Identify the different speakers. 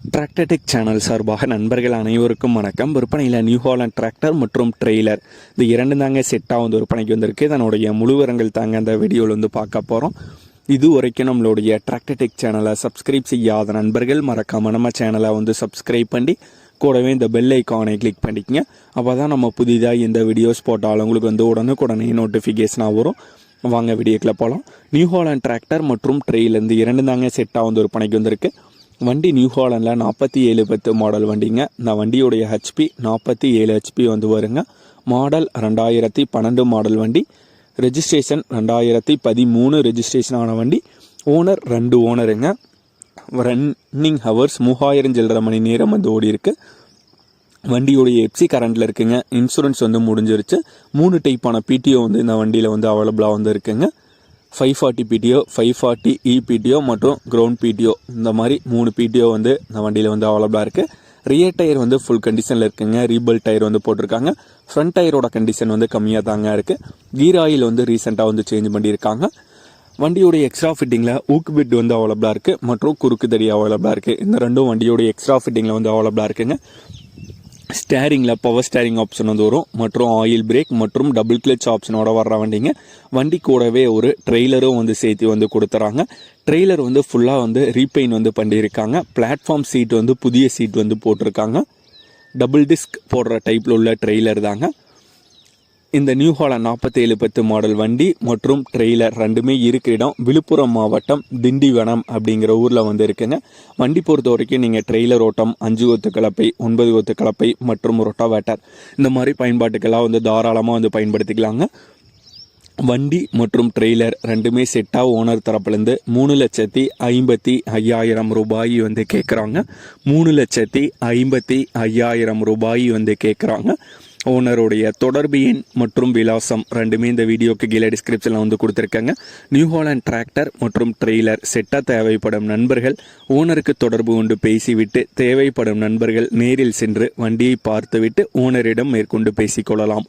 Speaker 1: Tractor Tech channel சார்பாக நண்பர்கள் அனைவருக்கும் வணக்கம். விற்பனையில் நியூ ஹாலண்ட் டிராக்டர் மற்றும் ட்ரெய்லர் இது இரண்டு தாங்க செட்டாக வந்து விற்பனைக்கு வந்திருக்கு. இதனுடைய முழுவரங்கள் தாங்க அந்த வீடியோவில் வந்து பார்க்க போகிறோம் இது வரைக்கும் நம்மளுடைய டிராக்டர்டெக் சேனலை சப்ஸ்கிரைப் செய்யாத நண்பர்கள் மறக்காமல் நம்ம சேனலை வந்து சப்ஸ்கிரைப் பண்ணி கூடவே இந்த பெல் ஐக்கானை கிளிக் பண்ணிக்கங்க. அப்போ தான் நம்ம புதிதாக இந்த வீடியோஸ் போட்டாலும் உங்களுக்கு வந்து உடனுக்குடனே நோட்டிஃபிகேஷனாக வரும். வாங்க வீடியோக்கில் போகலாம் நியூ ஹாலண்ட் டிராக்டர் மற்றும் ட்ரெயில் இந்த இரண்டு தாங்க செட்டாக வந்து விற்பனைக்கு வந்திருக்கு. வண்டி நியூ ஹாலண்டில் நாற்பத்தி ஏழு பத்து மாடல் வண்டிங்க. இந்த வண்டியுடைய ஹெச்பி நாற்பத்தி ஏழு ஹெச்பி வந்து வருங்க. மாடல் ரெண்டாயிரத்தி பன்னெண்டு மாடல் வண்டி. ரெஜிஸ்ட்ரேஷன் ரெண்டாயிரத்தி பதிமூணு ரெஜிஸ்ட்ரேஷன் ஆன வண்டி. ஓனர் ரெண்டு ஓனருங்க ரன்னிங் ஹவர்ஸ் மூவாயிரம் சில்லரை மணி நேரம் வந்து ஓடி இருக்கு. வண்டியோடைய எப்சி கரண்டில் இருக்குங்க. இன்சூரன்ஸ் வந்து முடிஞ்சிருச்சு. மூணு டைப்பான பிடிஓ வந்து இந்த வண்டியில் வந்து அவைலபிளாக வந்து இருக்குங்க. Five forty PTO five forty EPTO மற்றும் கிரவுண்ட் பிடிஓ இந்த மாதிரி மூணு பிடிஓ வந்து இந்த வண்டியில் வந்து அவைலபிளாக இருக்குது ரியர் டயர் வந்து ஃபுல் கண்டிஷனில் இருக்குங்க. ரீபல் டயர் வந்து போட்டிருக்காங்க. ஃப்ரண்ட் டயரோட கண்டிஷன் வந்து கம்மியாக தாங்க இருக்குது கீர் ஆயில் வந்து ரீசெண்டாக வந்து சேஞ்ச் பண்ணியிருக்காங்க. வண்டியோடைய எக்ஸ்ட்ரா ஃபிட்டிங்கில் ஊக்கு பிட் வந்து அவைலபிளாக இருக்குது மற்றும் குறுக்கு தடி அவைலபிளாக இருக்குது இந்த ரெண்டும் வண்டியோடைய எக்ஸ்ட்ரா ஃபிட்டிங்கில் வந்து அவைலபிளாக இருக்குங்க. ஸ்டேரிங்கில் பவர் ஸ்டேரிங் ஆப்ஷன் வந்து வரும். மற்றும் ஆயில் பிரேக் மற்றும் டபுள் கிளச் ஆப்ஷனோட வர்ற வண்டிங்க. வண்டி கூடவே ஒரு ட்ரெய்லரும் வந்து சேர்த்து வந்து கொடுத்துறாங்க. ட்ரெய்லர் வந்து ஃபுல்லாக வந்து ரீபெயின் வந்து பண்ணியிருக்காங்க. பிளாட்ஃபார்ம் சீட் வந்து புதிய சீட் வந்து போட்டிருக்காங்க. டபுள் டிஸ்க் போடுற டைப்பில் உள்ள ட்ரெய்லர் தாங்க. இந்த நியூ ஹாலண்ட் நாற்பத்தேழு பத்து மாடல் வண்டி மற்றும் ட்ரெய்லர் ரெண்டுமே இருக்கிற இடம் விழுப்புரம் மாவட்டம் திண்டிவனம் அப்படிங்கிற ஊரில் வந்து இருக்குங்க வண்டி பொறுத்த வரைக்கும் நீங்கள் ட்ரெய்லர் ஓட்டம் அஞ்சு கொத்து கலப்பை ஒன்பது கொத்து கலப்பை மற்றும் ரொட்டாவேட்டர் இந்த மாதிரி பயன்பாட்டுக்கெல்லாம் வந்து தாராளமாக வந்து பயன்படுத்திக்கலாங்க. வண்டி மற்றும் ட்ரெய்லர் ரெண்டுமே செட்டாக ஓனர் தரப்புலேருந்து மூணு லட்சத்தி ஐம்பத்தி ஐயாயிரம் ரூபாய் வந்து கேட்குறாங்க மூணு லட்சத்தி ஐம்பத்தி ஐயாயிரம் ரூபாய் வந்து கேட்குறாங்க ஓனருடைய தொடர்பு எண் மற்றும் விலாசம் ரெண்டுமே இந்த வீடியோக்கு கீழே டிஸ்கிரிப்ஷனில் வந்து கொடுத்துருக்காங்க. நியூ ஹாலண்ட் டிராக்டர் மற்றும் ட்ரெய்லர் செட்டாக தேவைப்படும் நண்பர்கள் ஓனருக்கு தொடர்பு கொண்டு பேசிவிட்டு தேவைப்படும் நண்பர்கள் நேரில் சென்று வண்டியை பார்த்துவிட்டு ஓனரிடம் மேற்கொண்டு பேசிக்கொள்ளலாம்.